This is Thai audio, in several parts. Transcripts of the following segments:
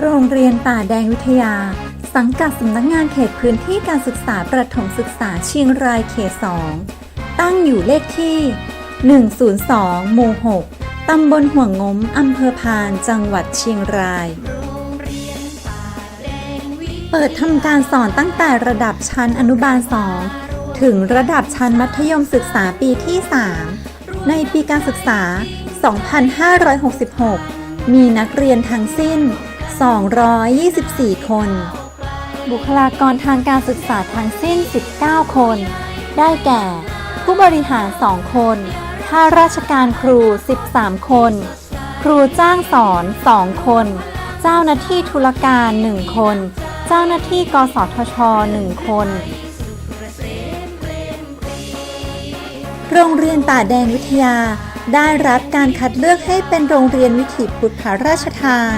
โรงเรียนป่าแดงวิทยา สังกัดสำนักงานเขตพื้นที่การศึกษาประถมศึกษาเชียงรายเขต 2 ตั้งอยู่เลขที่ 102 หมู่ 6 ตำบลห่วงงมอำเภอพานจังหวัดเชียงราย เปิดทำการสอนตั้งแต่ระดับชั้นอนุบาล 2 ถึงระดับชั้นมัธยมศึกษาปีที่ 3 ในปีการศึกษา 2566 มีนักเรียนทั้งสิ้น 224 คน บุคลากรทางการศึกษาทั้งสิ้น 19 คน ได้แก่ ผู้บริหาร 2 คน ข้าราชการครู 13 คน ครูจ้างสอน 2 คน เจ้าหน้าที่ธุรการ 1 คน เจ้าหน้าที่กสทช 1 คนโรงเรียนป่าแดงวิทยา ได้รับการคัดเลือกให้เป็นโรงเรียนวิถีพุทธราชทาน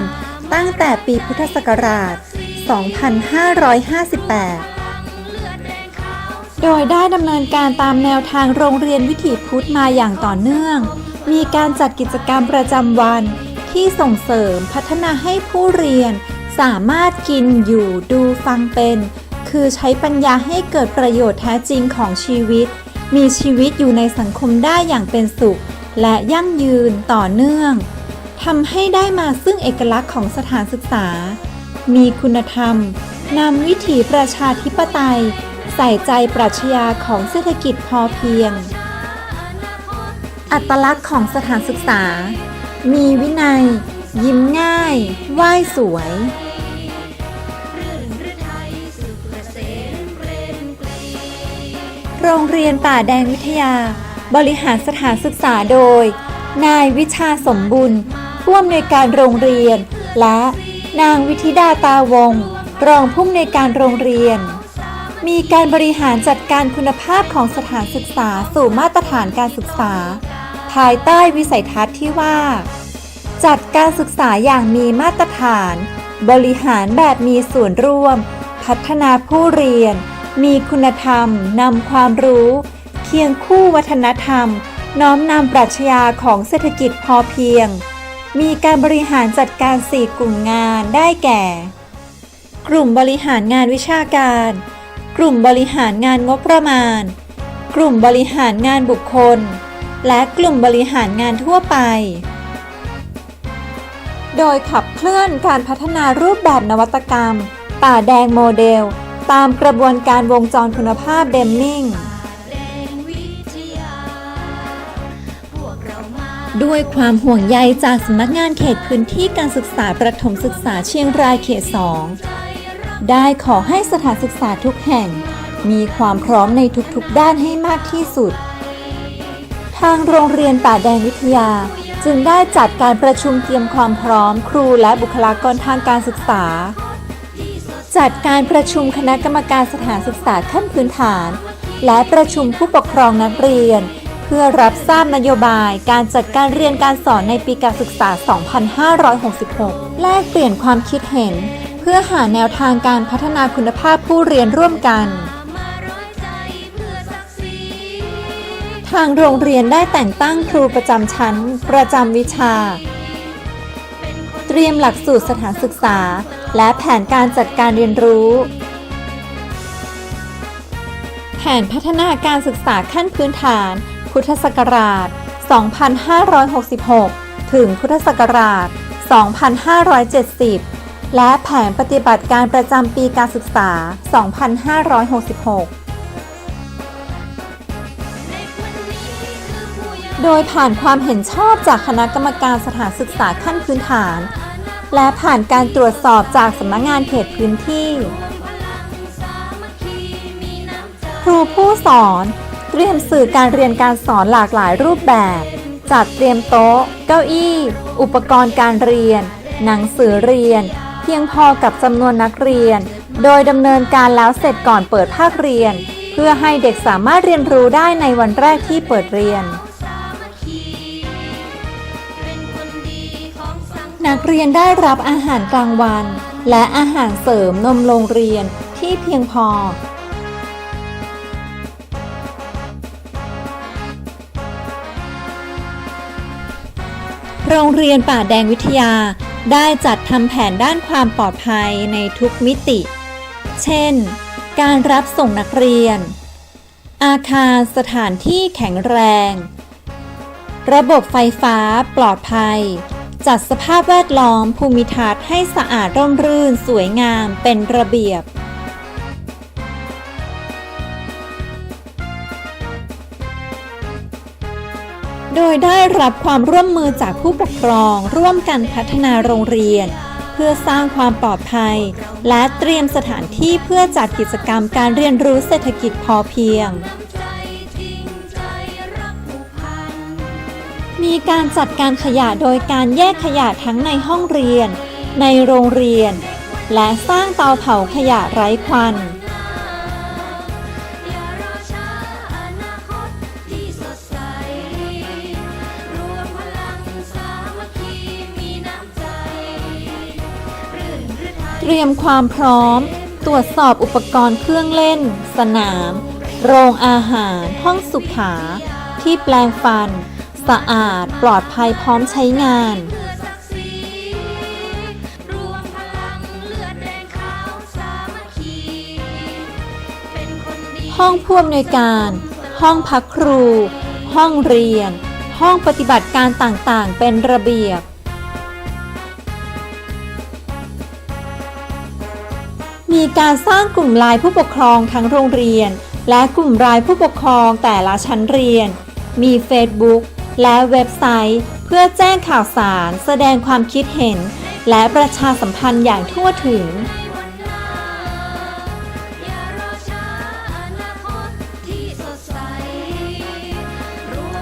ตั้งแต่ปีพุทธศักราช 2558 โดยได้ดำเนินการตามแนวทางโรงเรียนวิถีพุทธมาอย่างต่อเนื่อง มีการจัดกิจกรรมประจำวันที่ส่งเสริมพัฒนาให้ผู้เรียน สามารถกินอยู่ดูฟังเป็น คือใช้ปัญญาให้เกิดประโยชน์แท้จริงของชีวิต มีชีวิตอยู่ในสังคมได้อย่างเป็นสุข และยั่งยืนต่อเนื่อง ทำให้ได้มาซึ่งเอกลักษณ์ของสถานศึกษา มีคุณธรรมนำวิถีประชาธิปไตย ใส่ใจปรัชญาของเศรษฐกิจพอเพียง อัตลักษณ์ของสถานศึกษา มีวินัย ยิ้มง่าย ไหว้สวย โรงเรียนป่าแดงวิทยา บริหารสถานศึกษาโดย นายวิชาสมบุญ ผู้อำนวยการโรงเรียน และนางวิธิดาตาวง รองผู้อำนวยการโรงเรียน มีการบริหารจัดการคุณภาพของสถานศึกษาสู่มาตรฐานการศึกษา ภายใต้วิสัยทัศน์ที่ว่า จัดการศึกษาอย่างมีมาตรฐาน บริหารแบบมีส่วนร่วม พัฒนาผู้เรียน มีคุณธรรมนำความรู้ เคียงคู่วัฒนธรรม น้อมนำปรัชญาของเศรษฐกิจพอเพียง มีการบริหารจัดการ 4 กลุ่มงานได้แก่ กลุ่มบริหารงานวิชาการ กลุ่มบริหารงานงบประมาณ กลุ่มบริหารงานบุคคล และกลุ่มบริหารงานทั่วไป โดยขับเคลื่อนการพัฒนารูปแบบนวัตกรรม ป่าแดงโมเดล ตามกระบวนการวงจรคุณภาพเดมมิง ด้วยความห่วงใยจากสำนักงานเขตพื้นที่การศึกษาประถมศึกษาเชียงรายเขต 2 ได้ขอให้สถานศึกษาทุกแห่ง มีความพร้อมในทุกๆด้านให้มากที่สุด ทางโรงเรียนป่าแดงวิทยาจึงได้จัดการประชุมเตรียมความพร้อมครูและบุคลากรทางการศึกษา จัดการประชุมคณะกรรมการสถานศึกษาขั้นพื้นฐาน และประชุมผู้ปกครองนักเรียน พื่อรับทราบนโยบายการจัดการเรียนการสอนในปีการศึกษา 2566 แลกเปลี่ยนความคิดเห็น เพื่อหาแนวทางการพัฒนาคุณภาพผู้เรียนร่วมกัน ทางโรงเรียนได้แต่งตั้งครูประจำชั้น ประจำวิชา เตรียมหลักสูตรสถานศึกษา และแผนการจัดการเรียนรู้แผนพัฒนาการศึกษาขั้นพื้นฐาน พุทธศักราช 2566 ถึงพุทธศักราช 2570 และแผนปฏิบัติการประจำปีการศึกษา 2566โดยผ่านความเห็นชอบจากคณะกรรมการสถานศึกษาขั้นพื้นฐาน และผ่านการตรวจสอบจากสำนักงานเขตพื้นที่ ครูผู้สอน เตรียมสื่อการเรียนการสอนหลากหลายรูปแบบ จัดเตรียมโต๊ะ เก้าอี้ อุปกรณ์การเรียน หนังสือเรียน เพียงพอกับจำนวนนักเรียน โดยดำเนินการแล้วเสร็จก่อนเปิดภาคเรียน เพื่อให้เด็กสามารถเรียนรู้ได้ในวันแรกที่เปิดเรียน นักเรียนได้รับอาหารกลางวัน และอาหารเสริมนมโรงเรียนที่เพียงพอ โรงเรียนป่าแดงวิทยา ได้จัดทำแผนด้านความปลอดภัยในทุกมิติ เช่น การรับส่งนักเรียน อาคารสถานที่แข็งแรง ระบบไฟฟ้าปลอดภัย จัดสภาพแวดล้อมภูมิทัศน์ให้สะอาดร่มรื่นสวยงามเป็นระเบียบ โดยได้รับความร่วมมือจากผู้ปกครองร่วมกันพัฒนาโรงเรียน เพื่อสร้างความปลอดภัย และเตรียมสถานที่เพื่อจัดกิจกรรมการเรียนรู้เศรษฐกิจพอเพียง มีการจัดการขยะโดยการแยกขยะทั้งในห้องเรียน ในโรงเรียน และสร้างเตาเผาขยะไร้ควัน เตรียมความพร้อม ตรวจสอบอุปกรณ์เครื่องเล่น สนาม โรงอาหาร ห้องสุขา ที่แปลงฟัน สะอาดปลอดภัยพร้อมใช้งานเพื่อศักดิ์ศรีรวมพลังเลือดแดงขาวสามัคคีเป็นคนดีห้องผู้อำนวยการ ห้องพักครู ห้องเรียน ห้องปฏิบัติการต่างๆ เป็นระเบียบ มีการสร้างกลุ่มไลน์ผู้ปกครองทั้งโรงเรียน และกลุ่มไลน์ผู้ปกครองแต่ละชั้นเรียน มี Facebook และเว็บไซต์ เพื่อแจ้งข่าวสาร แสดงความคิดเห็น และประชาสัมพันธ์อย่างทั่วถึง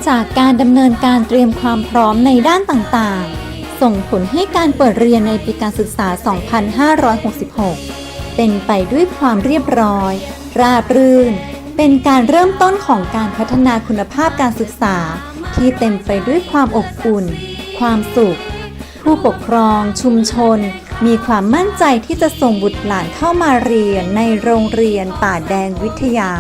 จากการดำเนินการเตรียมความพร้อมในด้านต่างๆ ส่งผลให้การเปิดเรียนในปีการศึกษา 2566 เป็นไปด้วยความเรียบร้อย ราบรื่น เป็นการเริ่มต้นของการพัฒนาคุณภาพการศึกษา ที่เต็มไปด้วยความอบอุ่น ความสุข ผู้ปกครองชุมชน มีความมั่นใจที่จะส่งบุตรหลานเข้ามาเรียนในโรงเรียนป่าแดงวิทยา